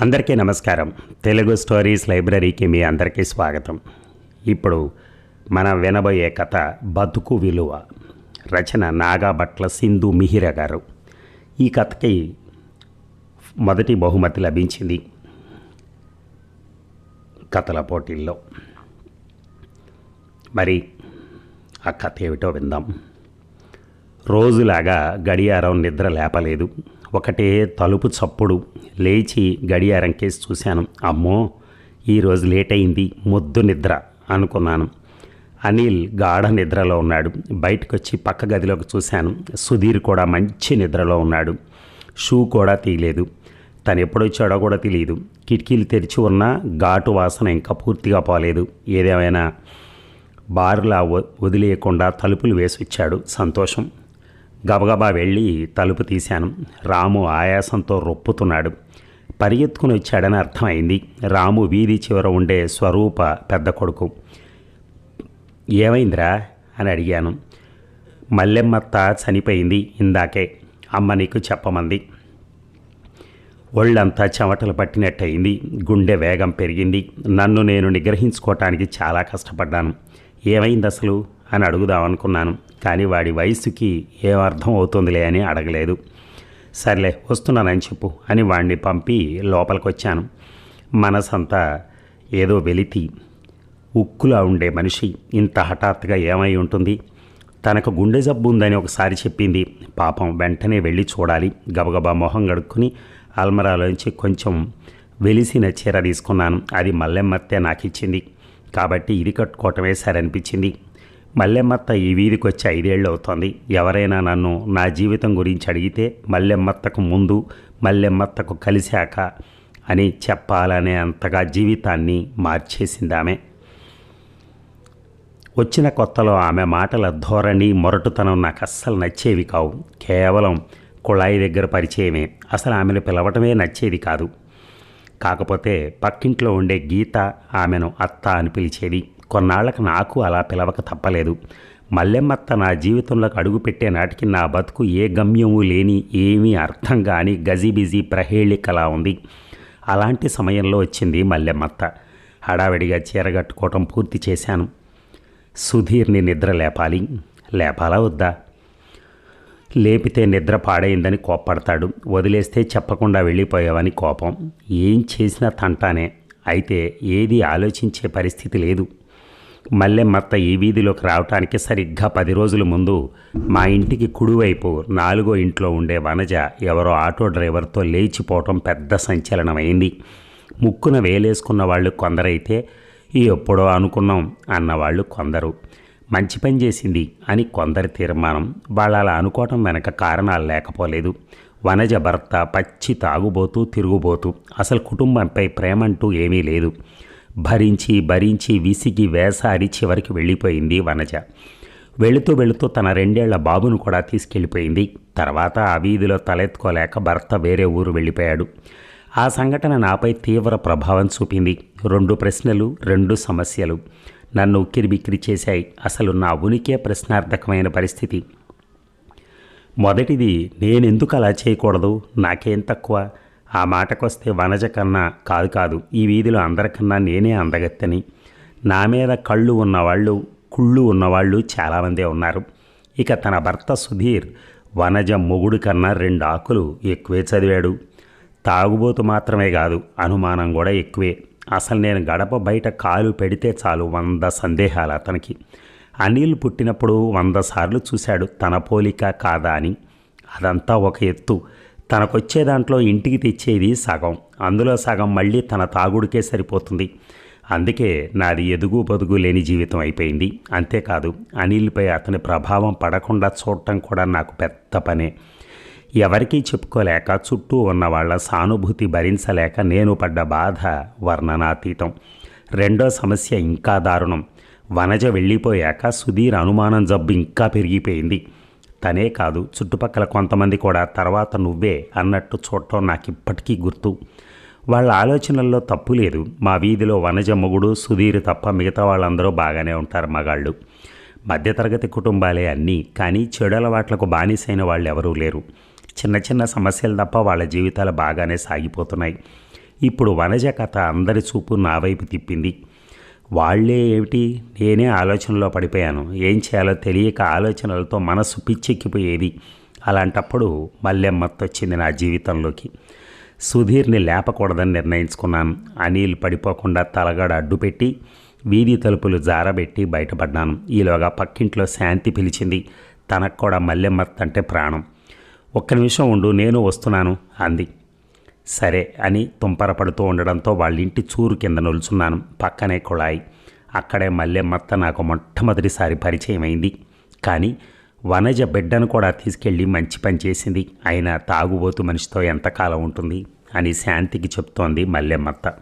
అందరికీ నమస్కారం. తెలుగు స్టోరీస్ లైబ్రరీకి మీ అందరికీ స్వాగతం. ఇప్పుడు మనం వినబోయే కథ బతుకు విలువ. రచన నాగాభట్ల సింధు మిహిర గారు. ఈ కథకి మొదటి బహుమతి లభించింది కథల పోటీల్లో. మరి ఆ కథ ఏమిటో విందాం. రోజులాగా గడియారం నిద్ర లేపలేదు. ఒకటే తలుపు చప్పుడు. లేచి గడియారం కేసి చూశాను. అమ్మో ఈరోజు లేట్ అయింది ముద్దు నిద్ర అనుకున్నాను. అనిల్ గాఢ నిద్రలో ఉన్నాడు. బయటకు వచ్చి పక్క గదిలోకి చూశాను. సుధీర్ కూడా మంచి నిద్రలో ఉన్నాడు. షూ కూడా తీయలేదు. తను ఎప్పుడొచ్చాడో కూడా తెలియదు కిటికీలు తెరిచి ఉన్న ఘాటు వాసన ఇంకా పూర్తిగా పోలేదు. ఏదేమైనా బారులా వదిలేయకుండా తలుపులు వేసి వచ్చాడు సంతోషం. గబగబా వెళ్ళి తలుపు తీశాను. రాము ఆయాసంతో రొప్పుతున్నాడు. పరిగెత్తుకుని వచ్చాడని అర్థమైంది. రాము వీధి చివర ఉండే స్వరూప పెద్ద కొడుకు. ఏమైందిరా? అని అడిగాను. మల్లెమ్మత్త చనిపోయింది ఇందాకే అమ్మ నీకు చెప్పమంది. ఒళ్ళంతా చెమటలు పట్టినట్టయింది. గుండె వేగం పెరిగింది. నన్ను నేను నిగ్రహించుకోవటానికి చాలా కష్టపడ్డాను. ఏమైంది అసలు అని అడుగుదామనుకున్నాను. కానీ వాడి వయసుకి ఏం అర్థం అవుతుందిలే అని అడగలేదు. సర్లే వస్తున్నానని చెప్పు అని వాడిని పంపి లోపలికి వచ్చాను మనసంతా ఏదో వెలితి ఉక్కులా ఉండే మనిషి. ఇంత హఠాత్తుగా ఏమై ఉంటుంది? తనకు గుండె జబ్బు ఉందని ఒకసారి చెప్పింది. పాపం వెంటనే వెళ్ళి చూడాలి. గబగబా మొహం గడుక్కుని అల్మరాలోంచి కొంచెం వెలిసిన చీర తీసుకున్నాను. అది మల్లెమ్మత్తే నాకు ఇచ్చింది కాబట్టి ఇది కట్టుకోవటమే సరనిపించింది మల్లెమ్మత్త ఈ వీధికి వచ్చి ఐదేళ్ళు అవుతోంది ఎవరైనా నన్ను నా జీవితం గురించి అడిగితే మల్లెమ్మత్తకు ముందు మల్లెమ్మత్తకు కలిశాక అని చెప్పాలనే అంతగా జీవితాన్ని మార్చేసింది ఆమె వచ్చిన కొత్తలో ఆమె మాటల ధోరణి మొరటుతనం నాకు అస్సలు నచ్చేవి కావు. కేవలం కుళాయి దగ్గర పరిచయమే. అసలు ఆమెను పిలవటమే నచ్చేది కాదు. కాకపోతే పక్కింట్లో ఉండే గీత ఆమెను అత్త అని పిలిచేది. కొన్నాళ్ళకు నాకు అలా పిలవక తప్పలేదు. మల్లెమ్మత్త నా జీవితంలోకి అడుగుపెట్టే నాటికి నా బతుకు ఏ గమ్యము లేని ఏమీ అర్థం కాని గజిబిజి ప్రహేళికలా ఉంది. అలాంటి సమయంలో వచ్చింది మల్లెమ్మత్త. హడావిడిగా చీరగట్టుకోవటం పూర్తి చేశాను. సుధీర్ని నిద్ర లేపాలి. లేపాలా వద్దా? లేపితే నిద్ర పాడైందని కోప్పడతాడు. వదిలేస్తే చెప్పకుండా వెళ్ళిపోయావని కోపం. ఏం చేసినా తంటానే. అయితే ఏది ఆలోచించే పరిస్థితి లేదు. మల్లెమ్మత్త ఈ వీధిలోకి రావటానికి సరిగ్గా పది రోజుల ముందు మా ఇంటికి కుడివైపు నాలుగో ఇంట్లో ఉండే వనజ ఎవరో ఆటో డ్రైవర్తో లేచిపోవటం పెద్ద సంచలనమైంది. ముక్కున వేలేసుకున్న వాళ్ళు కొందరైతే ఈ ఎప్పుడో అనుకున్నాం అన్నవాళ్ళు కొందరు. మంచి పని చేసింది అని కొందరి తీర్మానం. వాళ్ళు అలా అనుకోవటం వెనక కారణాలు లేకపోలేదు. వనజ భర్త పచ్చి తాగుబోతూ తిరుగుబోతూ అసలు కుటుంబంపై ప్రేమంటూ ఏమీ లేదు. భరించి భరించి విసిగి వేసారి చివరికి వెళ్ళిపోయింది వనజ. వెళుతూ వెళుతూ తన రెండేళ్ళ బాబును కూడా తీసుకెళ్ళిపోయింది. తర్వాత ఆ వీధిలో తలెత్తుకోలేక భర్త వేరే ఊరు వెళ్ళిపోయాడు. ఆ సంఘటన నాపై తీవ్ర ప్రభావం చూపింది. రెండు ప్రశ్నలు రెండు సమస్యలు నన్ను ఉక్కిరిబిక్కిరి చేశాయి. అసలు నా ఉనికే ప్రశ్నార్థకమైన పరిస్థితి. మొదటిది నేనెందుకు అలా చేయకూడదు? నాకేం తక్కువ? ఆ మాటకొస్తే వనజ కన్నా కాదు కాదు ఈ వీధిలో అందరికన్నా నేనే అందగత్తని. నా మీద కళ్ళు ఉన్నవాళ్ళు కుళ్ళు ఉన్నవాళ్ళు చాలామందే ఉన్నారు. ఇక తన భర్త సుధీర్ వనజ మొగుడు కన్నా రెండు ఆకులు ఎక్కువే చదివాడు. తాగుబోతు మాత్రమే కాదు అనుమానం కూడా ఎక్కువే. అసలు నేను గడప బయట కాలు పెడితే చాలు వంద సందేహాలు అతనికి. అనిల్ పుట్టినప్పుడు వంద సార్లు చూశాడు తన పోలిక కాదా అని. అదంతా ఒక ఎత్తు. తనకొచ్చే దాంట్లో ఇంటికి తెచ్చేది సగం. అందులో సగం మళ్ళీ తన తాగుడికే సరిపోతుంది. అందుకే నాది ఎదుగు బదుగు లేని జీవితం అయిపోయింది. అంతేకాదు అనిల్పై అతని ప్రభావం పడకుండా చూడటం కూడా నాకు పెద్ద పనే. ఎవరికీ చెప్పుకోలేక చుట్టూ ఉన్న వాళ్ళ సానుభూతి భరించలేక నేను పడ్డ బాధ వర్ణనాతీతం. రెండో సమస్య ఇంకా దారుణం. వనజ వెళ్ళిపోయాక సుధీర్ అనుమానం జబ్బు ఇంకా పెరిగిపోయింది. తనే కాదు చుట్టుపక్కల కొంతమంది కూడా తర్వాత నువ్వే అన్నట్టు చూడటం నాకు ఇప్పటికీ గుర్తు. వాళ్ళ ఆలోచనల్లో తప్పు లేదు. మా వీధిలో వనజ మొగుడు సుధీర్ తప్ప మిగతా వాళ్ళందరూ బాగానే ఉంటారు మగాళ్ళు. మధ్యతరగతి కుటుంబాలే అన్నీ కానీ చెడు అలవాట్లకు బానిసైన వాళ్ళు ఎవరూ లేరు. చిన్న చిన్న సమస్యలు తప్ప వాళ్ళ జీవితాలు బాగానే సాగిపోతున్నాయి. ఇప్పుడు వనజ కథ అందరి చూపు నా వైపు తిప్పింది. వాళ్ళే ఏమిటి? నేనే ఆలోచనలో పడిపోయాను. ఏం చేయాలో తెలియక ఆలోచనలతో మనసు పిచ్చెక్కిపోయేది. అలాంటప్పుడు మల్లెమ్మత్త వచ్చింది నా జీవితంలోకి. సుధీర్ని లేపకూడదని నిర్ణయించుకున్నాను. అనిల్ పడిపోకుండా తలగడ అడ్డుపెట్టి వీధి తలుపులు జారబెట్టి బయటపడ్డాను. ఈలోగా పక్కింట్లో శాంతి పిలిచింది. తనకు కూడా మల్లెమ్మత్త అంటే ప్రాణం. ఒక్క నిమిషం ఉండు నేను వస్తున్నాను అంది. సరే అని తుంపరపడుతూ ఉండడంతో వాళ్ళ ఇంటి చూరు కింద నిల్చున్నాను. పక్కనే కుళాయి. అక్కడే మల్లెమ్మత్త నాకు మొట్టమొదటిసారి పరిచయం అయింది కానీ వనజ బిడ్డను కూడా తీసుకెళ్ళి మంచి పని చేసింది. అయినా తాగుబోతు మనిషితో ఎంతకాలం ఉంటుంది? అని శాంతికి చెప్తోంది మల్లెమ్మత్త.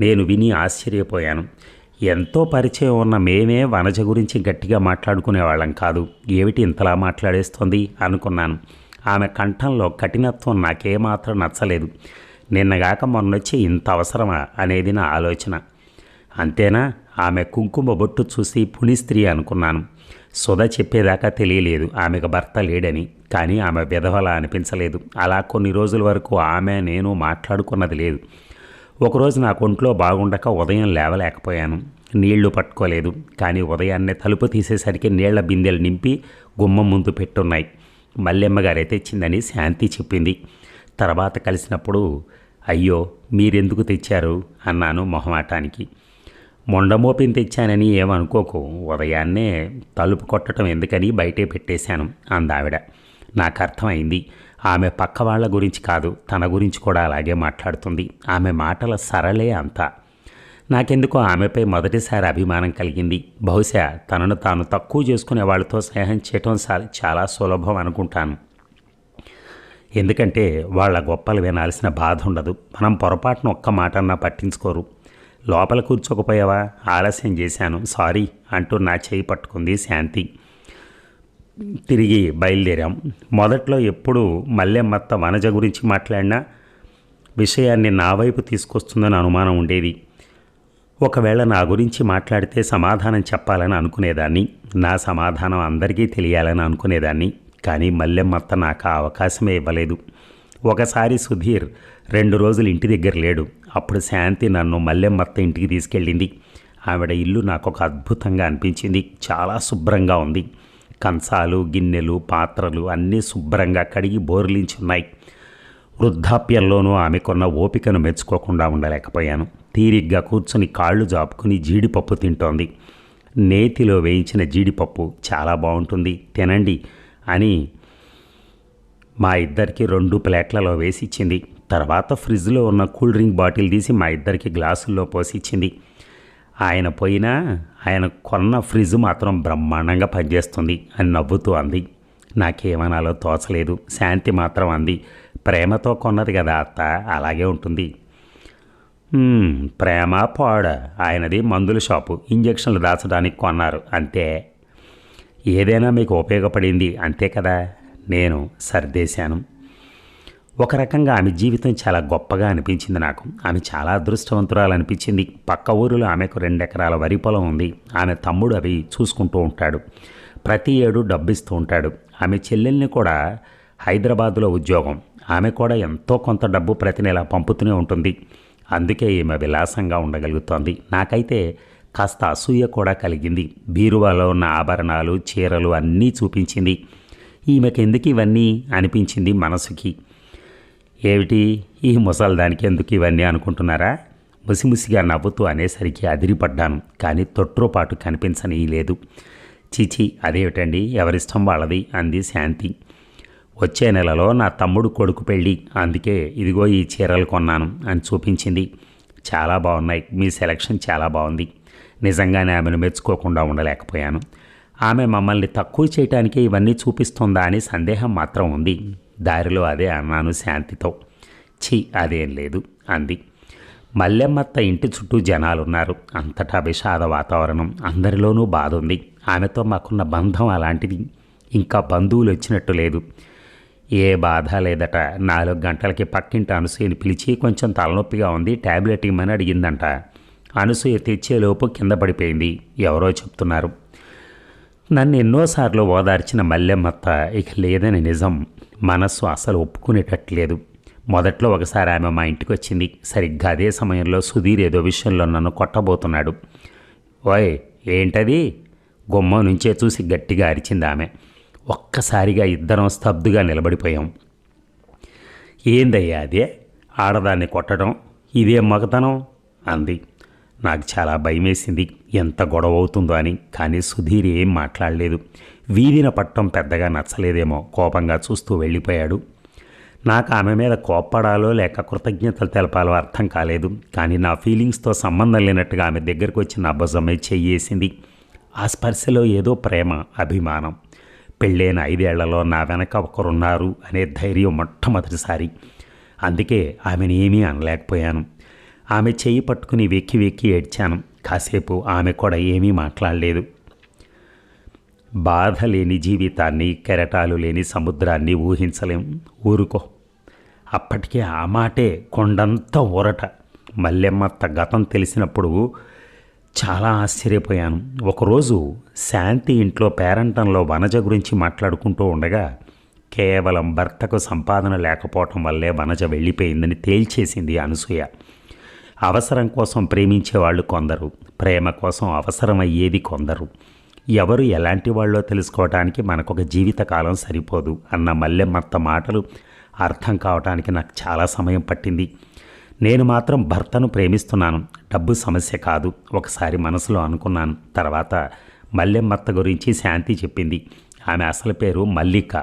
నేను విని ఆశ్చర్యపోయాను. ఎంతో పరిచయం ఉన్న మేమే వనజ గురించి గట్టిగా మాట్లాడుకునేవాళ్ళం కాదు. ఏమిటి ఇంతలా మాట్లాడేస్తోంది? అనుకున్నాను. ఆమె కంఠంలో కఠినత్వం నాకేమాత్రం నచ్చలేదు. నిన్నగాక మొన్నొచ్చి ఇంత అవసరమా అనేది నా ఆలోచన. అంతేనా? ఆమె కుంకుమ బొట్టు చూసి పునిస్త్రీ అనుకున్నాను. సుధ చెప్పేదాకా తెలియలేదు ఆమెకు భర్త లేడని కానీ ఆమె విధవలా అనిపించలేదు. అలా కొన్ని రోజుల వరకు ఆమె నేను మాట్లాడుకున్నది లేదు. ఒకరోజు నా ఒంట్లో బాగుండక ఉదయం లేవలేకపోయాను. నీళ్ళు పట్టుకోలేదు కానీ ఉదయాన్నే తలుపు తీసేసరికి నీళ్ళ బిందెలు నింపి గుమ్మం ముందు పెట్టున్నాయి. మల్లెమ్మగారే తెచ్చిందని శాంతి చెప్పింది. తర్వాత కలిసినప్పుడు అయ్యో మీరెందుకు తెచ్చారు? అన్నాను మొహమాటానికి. మొండమోపిని తెచ్చానని ఏమనుకోకు. ఉదయాన్నే తలుపు కొట్టడం ఎందుకని బయటే పెట్టేశాను అందావిడ. నాకు అర్థమైంది ఆమె పక్క వాళ్ళ గురించి కాదు తన గురించి కూడా అలాగే మాట్లాడుతుంది. ఆమె మాటల సరళే అంతా. నాకెందుకో ఆమెపై మొదటిసారి అభిమానం కలిగింది. బహుశా తనను తాను తక్కువ చేసుకునే వాళ్ళతో స్నేహం చేయటం చాలా సులభం అనుకుంటాను. ఎందుకంటే వాళ్ళ గొప్పలు వినాల్సిన బాధ ఉండదు. మనం పొరపాటున ఒక్క మాట అన్నా పట్టించుకోరు. లోపల కూర్చోకపోయావా? ఆలస్యం చేశాను. సారీ అంటూ నా చేయి పట్టుకుంది శాంతి. తిరిగి బయలుదేరాం. మొదట్లో ఎప్పుడు మల్లెమ్మత్త వనజ గురించి మాట్లాడినా విషయాన్ని నా వైపు తీసుకొస్తుందని అనుమానం ఉండేది. ఒకవేళ నా గురించి మాట్లాడితే సమాధానం చెప్పాలని అనుకునేదాన్ని. నా సమాధానం అందరికీ తెలియాలని అనుకునేదాన్ని. కానీ మల్లెమ్మత్త నాకు ఆ అవకాశమే ఇవ్వలేదు. ఒకసారి సుధీర్ రెండు రోజులు ఇంటి దగ్గర లేడు. అప్పుడు శాంతి నన్ను మల్లెమ్మత్త ఇంటికి తీసుకెళ్ళింది. ఆవిడ ఇల్లు నాకు ఒక అద్భుతంగా అనిపించింది. చాలా శుభ్రంగా ఉంది. కంచాలు గిన్నెలు పాత్రలు అన్నీ శుభ్రంగా కడిగి బోర్లించి ఉన్నాయి వృద్ధాప్యంలోనూ ఆమెకున్న ఓపికను మెచ్చుకోకుండా ఉండలేకపోయాను. తీరిగ్గా కూర్చుని కాళ్ళు జాపుకుని జీడిపప్పు తింటోంది. నేతిలో వేయించిన జీడిపప్పు చాలా బాగుంటుంది తినండి అని మా ఇద్దరికి రెండు ప్లేట్లలో వేసి ఇచ్చింది తర్వాత ఫ్రిడ్జ్లో ఉన్న కూల్ డ్రింక్ బాటిల్ తీసి మా ఇద్దరికి గ్లాసుల్లో పోసి ఇచ్చింది ఆయన పోయినా ఆయన కొన్న ఫ్రిడ్జ్ మాత్రం బ్రహ్మాండంగా పనిచేస్తుంది అని నవ్వుతూ అంది. నాకేమనాలో తోచలేదు. శాంతి మాత్రం అంది. ప్రేమతో కొన్నది కదా అత్త అలాగే ఉంటుంది. ప్రేమ పాడ. ఆయనది మందుల షాపు. ఇంజక్షన్లు దాచడానికి కొన్నారు. అంతే. ఏదైనా మీకు ఉపయోగపడింది అంతే కదా? నేను సర్దేశాను. ఒక రకంగా ఆమె జీవితం చాలా గొప్పగా అనిపించింది నాకు. ఆమె చాలా అదృష్టవంతురాలు అనిపించింది. పక్క ఊరిలో ఆమెకు రెండెకరాల వరి పొలం ఉంది. ఆమె తమ్ముడు అవి చూసుకుంటూ ఉంటాడు. ప్రతి ఏడు డబ్బిస్తూ ఉంటాడు. ఆమె చెల్లెల్ని కూడా హైదరాబాదులో ఉద్యోగం. ఆమె కూడా ఎంతో కొంత డబ్బు ప్రతి నెల పంపుతూనే ఉంటుంది. అందుకే ఈమె విలాసంగా ఉండగలుగుతోంది. నాకైతే కాస్త అసూయ కూడా కలిగింది. బీరువాలో ఉన్న ఆభరణాలు చీరలు అన్నీ చూపించింది. ఈమెకెందుకు ఇవన్నీ అనిపించింది మనసుకి. ఏమిటి? ఈ ముసల్దానికి ఎందుకు ఇవన్నీ అనుకుంటున్నారా? ముసిముసిగా నవ్వుతూ అనేసరికి అదిరిపడ్డాను. కానీ తొట్రోపాటు కనిపించని లేదు చీచి అదేమిటండి? ఎవరిష్టం వాళ్ళది? అంది శాంతి. వచ్చే నెలలో నా తమ్ముడు కొడుకు పెళ్ళి. అందుకే ఇదిగో ఈ చీరలు కొన్నాను అని చూపించింది. చాలా బాగున్నాయి. మీ సెలక్షన్ చాలా బాగుంది. నిజంగానే ఆమెను మెచ్చుకోకుండా ఉండలేకపోయాను. ఆమె మమ్మల్ని తక్కువ చేయటానికి ఇవన్నీ చూపిస్తుందా అని సందేహం మాత్రం ఉంది. దారిలో అదే అన్నాను శాంతితో. ఛీ అదేం లేదు అంది. మల్లెమ్మత్త ఇంటి చుట్టూ జనాలున్నారు. అంతటా విషాద వాతావరణం. అందరిలోనూ బాధ ఉంది. ఆమెతో మాకున్న బంధం అలాంటిది. ఇంకా బంధువులు వచ్చినట్టు లేదు. ఏ బాధ లేదట. నాలుగు గంటలకి పక్కింటి అనసూయని పిలిచి కొంచెం తలనొప్పిగా ఉంది ట్యాబ్లెట్ ఇమ్మని అడిగిందంట. అనసూయ తెచ్చేలోపు కింద పడిపోయింది. ఎవరో చెప్తున్నారు. నన్ను ఎన్నోసార్లు ఓదార్చిన మల్లెమ్మత్త ఇక లేదని నిజం. మనస్సు అసలు ఒప్పుకునేటట్లేదు. మొదట్లో ఒకసారి ఆమె మా ఇంటికి వచ్చింది. సరిగ్గా అదే సమయంలో సుధీర్ ఏదో విషయంలో నన్ను కొట్టబోతున్నాడు. ఓయ్ ఏంటది? గుమ్మం నుంచే చూసి గట్టిగా అరిచింది ఆమె. ఒక్కసారిగా ఇద్దరం స్తబ్దుగా నిలబడిపోయాం. ఏందయ్యా అదే? ఆడదాన్ని కొట్టడం ఇదే మగతనం? అంది. నాకు చాలా భయమేసింది. ఎంత గొడవ అవుతుందో అని. కానీ సుధీర్ ఏం మాట్లాడలేదు. వీధిన పట్టం పెద్దగా నచ్చలేదేమో. కోపంగా చూస్తూ వెళ్ళిపోయాడు. నాకు ఆమె మీద కోప్పడాలో లేక కృతజ్ఞతలు తెలపాలో అర్థం కాలేదు. కానీ నా ఫీలింగ్స్తో సంబంధం లేనట్టుగా ఆమె దగ్గరకు వచ్చి నా భుజమై చెయ్యేసింది ఆ స్పర్శలో ఏదో ప్రేమ అభిమానం. పెళ్ళైన ఐదేళ్ళలో నా వెనక ఒకరున్నారు అనే ధైర్యం మొట్టమొదటిసారి. అందుకే ఆమెను ఏమీ అనలేకపోయాను. ఆమె చేయి పట్టుకుని వెక్కి వెక్కి ఏడ్చాను. కాసేపు ఆమె కూడా ఏమీ మాట్లాడలేదు. బాధ లేని జీవితాన్ని కెరటాలు లేని సముద్రాన్ని ఊహించలేం. ఊరుకో. అప్పటికే ఆ మాటే కొండంత ఊరట. మల్లెమ్మత్త గతం తెలిసినప్పుడు చాలా ఆశ్చర్యపోయాను. ఒకరోజు శాంతి ఇంట్లో పేరంటంలో వనజ గురించి మాట్లాడుకుంటూ ఉండగా కేవలం భర్తకు సంపాదన లేకపోవటం వల్లే వనజ వెళ్ళిపోయిందని తేల్చేసింది అనసూయ. అవసరం కోసం ప్రేమించేవాళ్ళు కొందరు ప్రేమ కోసం అవసరమయ్యేది కొందరు. ఎవరు ఎలాంటి వాళ్ళో తెలుసుకోవటానికి మనకొక జీవితకాలం సరిపోదు అన్న మల్లెమ్మత్త మాటలు అర్థం కావటానికి నాకు చాలా సమయం పట్టింది. నేను మాత్రం భర్తను ప్రేమిస్తున్నాను. డబ్బు సమస్య కాదు. ఒకసారి మనసులో అనుకున్నాను. తర్వాత మల్లెమ్మత్త గురించి శాంతి చెప్పింది. ఆమె అసలు పేరు మల్లిక.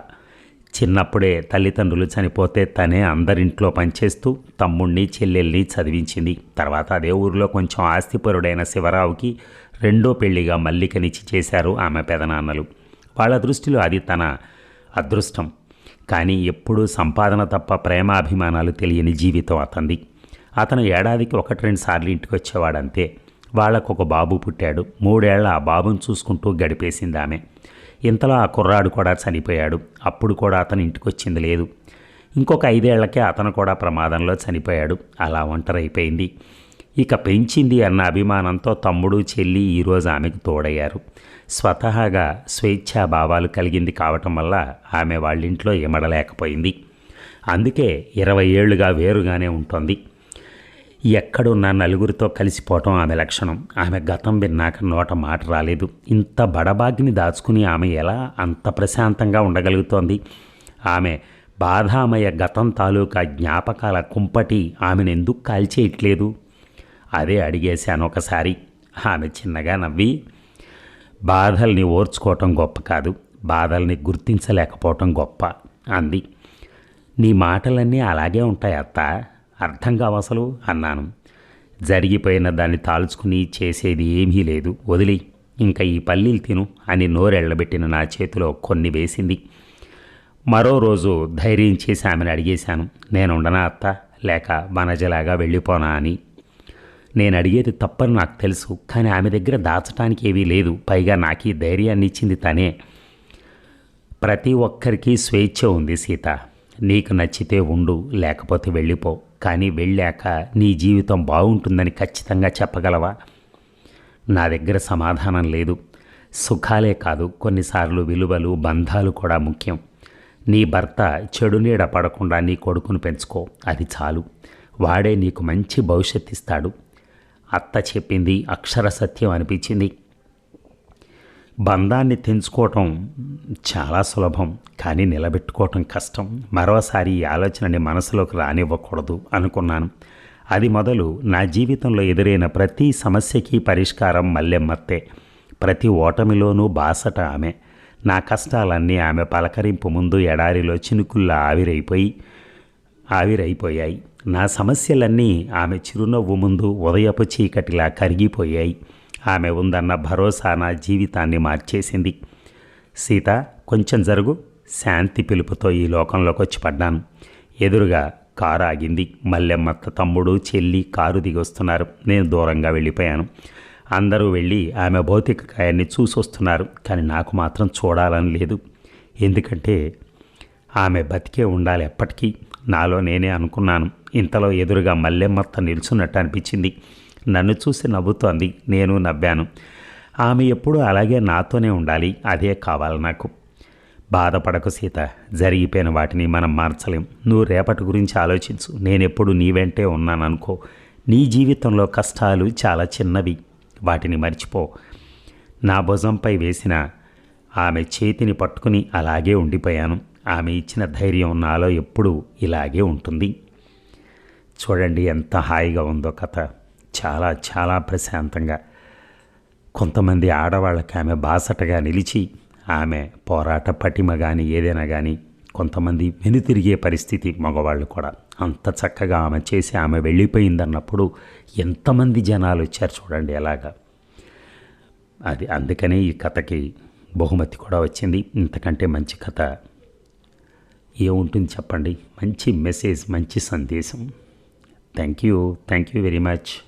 చిన్నప్పుడే తల్లిదండ్రులు చనిపోతే తనే అందరింట్లో పనిచేస్తూ తమ్ముణ్ణి చెల్లెల్ని చదివించింది. తర్వాత అదే ఊరిలో కొంచెం ఆస్తిపరుడైన శివరావుకి రెండో పెళ్ళిగా మల్లికనిచ్చి చేశారు ఆమె పెదనాన్నలు. వాళ్ళ దృష్టిలో అది తన అదృష్టం. కానీ ఎప్పుడూ సంపాదన తప్ప ప్రేమాభిమానాలు తెలియని జీవితం అతంది. అతను ఏడాదికి ఒకటి రెండు సార్లు ఇంటికి వచ్చేవాడంతే. వాళ్ళకు ఒక బాబు పుట్టాడు. మూడేళ్ళ ఆ బాబును చూసుకుంటూ గడిపేసింది ఆమె. ఇంతలో ఆ కుర్రాడు కూడా చనిపోయాడు. అప్పుడు కూడా అతను ఇంటికి వచ్చింది లేదు. ఇంకొక ఐదేళ్ళకే అతను కూడా ప్రమాదంలో చనిపోయాడు. అలా ఒంటరైపోయింది. ఇక పెంచింది అన్న అభిమానంతో తమ్ముడు చెల్లి ఈరోజు ఆమెకు తోడయ్యారు. స్వతహాగా స్వేచ్ఛా భావాలు కలిగింది కావటం వల్ల ఆమె వాళ్ళింట్లో ఇమడలేకపోయింది. అందుకే ఇరవై ఏళ్ళుగా వేరుగానే ఉంటుంది. ఎక్కడున్న నలుగురితో కలిసిపోవటం ఆమె లక్షణం. ఆమె గతం విన్నాక నోట మాట రాలేదు. ఇంత బడబాగిని దాచుకుని ఆమె ఎలా అంత ప్రశాంతంగా ఉండగలుగుతోంది? ఆమె బాధామయ గతం తాలూకా జ్ఞాపకాల కుంపటి ఆమెను ఎందుకు కాల్చేయట్లేదు? అదే అడిగేశాను ఒకసారి. ఆమె చిన్నగా నవ్వి బాధల్ని ఓర్చుకోవటం గొప్ప కాదు. బాధల్ని గుర్తించలేకపోవటం గొప్ప అంది. నీ మాటలన్నీ అలాగే ఉంటాయి అత్త అర్థం కావసలు అసలు అన్నాను. జరిగిపోయిన దాన్ని తాల్చుకుని చేసేది ఏమీ లేదు. వదిలి ఇంకా ఈ పల్లీలు తిను అని నోరెళ్ళబెట్టిన నా చేతిలో కొన్ని వేసింది. మరో రోజు ధైర్యం చేసి ఆమెను అడిగేశాను. నేను ఉండనా అత్త? లేక వనజలాగా వెళ్ళిపోనా? అని. నేను అడిగేది తప్పని నాకు తెలుసు కానీ ఆమె దగ్గర దాచటానికి ఏమీ లేదు. పైగా నాకు ఈ ధైర్యాన్ని ఇచ్చింది తనే. ప్రతి ఒక్కరికి స్వేచ్ఛ ఉంది సీత. నీకు నచ్చితే ఉండు లేకపోతే వెళ్ళిపో. కానీ వెళ్ళాక నీ జీవితం బాగుంటుందని ఖచ్చితంగా చెప్పగలవా? నా దగ్గర సమాధానం లేదు. సుఖాలే కాదు కొన్నిసార్లు విలువలు బంధాలు కూడా ముఖ్యం. నీ భర్త చెడు నీడ పడకుండా నీ కొడుకును పెంచుకో అది చాలు. వాడే నీకు మంచి భవిష్యత్తు ఇస్తాడు. అత్త చెప్పింది అక్షర సత్యం అనిపించింది. బంధాన్ని తెంచుకోవటం చాలా సులభం కానీ నిలబెట్టుకోవటం కష్టం. మరోసారి ఈ ఆలోచనని మనసులోకి రానివ్వకూడదు అనుకున్నాను. అది మొదలు నా జీవితంలో ఎదురైన ప్రతి సమస్యకి పరిష్కారం మల్లెమ్మత్తే. ప్రతి ఓటమిలోనూ బాసట ఆమె. నా కష్టాలన్నీ ఆమె పలకరింపు ముందు ఎడారిలో చినుకుల్లా ఆవిరైపోయి ఆవిరైపోయాయి. నా సమస్యలన్నీ ఆమె చిరునవ్వు ముందు ఉదయపు చీకటిలా కరిగిపోయాయి. ఆమె ఉందన్న భరోసా నా జీవితాన్ని మార్చేసింది. సీత కొంచెం జరుగు. శాంతి పిలుపుతో ఈ లోకంలోకి వచ్చి పడ్డాను. ఎదురుగా కారు ఆగింది. మల్లెమ్మత్త తమ్ముడు చెల్లి కారు దిగొస్తున్నారు. నేను దూరంగా వెళ్ళిపోయాను. అందరూ వెళ్ళి ఆమె భౌతిక కాయాన్ని చూసొస్తున్నారు. కానీ నాకు మాత్రం చూడాలని లేదు. ఎందుకంటే ఆమె బతికే ఉండాలి ఎప్పటికీ నాలో నేనే అనుకున్నాను. ఇంతలో ఎదురుగా మల్లెమ్మత్త నిల్చున్నట్టు అనిపించింది. నన్ను చూసి నవ్వుతోంది. నేను నవ్వాను. ఆమె ఎప్పుడూ అలాగే నాతోనే ఉండాలి. అదే కావాలి నాకు. బాధపడకు సీత. జరిగిపోయిన వాటిని మనం మార్చలేం. నువ్వు రేపటి గురించి ఆలోచించు. నేనెప్పుడు నీ వెంటే ఉన్నాననుకో. నీ జీవితంలో కష్టాలు చాలా చిన్నవి. వాటిని మర్చిపో. నా భుజంపై వేసిన ఆమె చేతిని పట్టుకుని అలాగే ఉండిపోయాను. ఆమె ఇచ్చిన ధైర్యం నాలో ఎప్పుడూ ఇలాగే ఉంటుంది. చూడండి ఎంత హాయిగా ఉందో కథ. చాలా చాలా ప్రశాంతంగా. కొంతమంది ఆడవాళ్ళకి ఆమె బాసటగా నిలిచి ఆమె పోరాట పటిమ కానీ ఏదైనా కానీ కొంతమంది వెనుతిరిగే పరిస్థితి మగవాళ్ళు కూడా. అంత చక్కగా ఆమె చేసి ఆమె వెళ్ళిపోయిందన్నప్పుడు ఎంతమంది జనాలు వచ్చారు చూడండి ఎలాగా అది అందుకనే ఈ కథకి బహుమతి కూడా వచ్చింది. ఇంతకంటే మంచి కథ ఏముంటుంది చెప్పండి? మంచి మెసేజ్ మంచి సందేశం. Thank you. Thank you very much.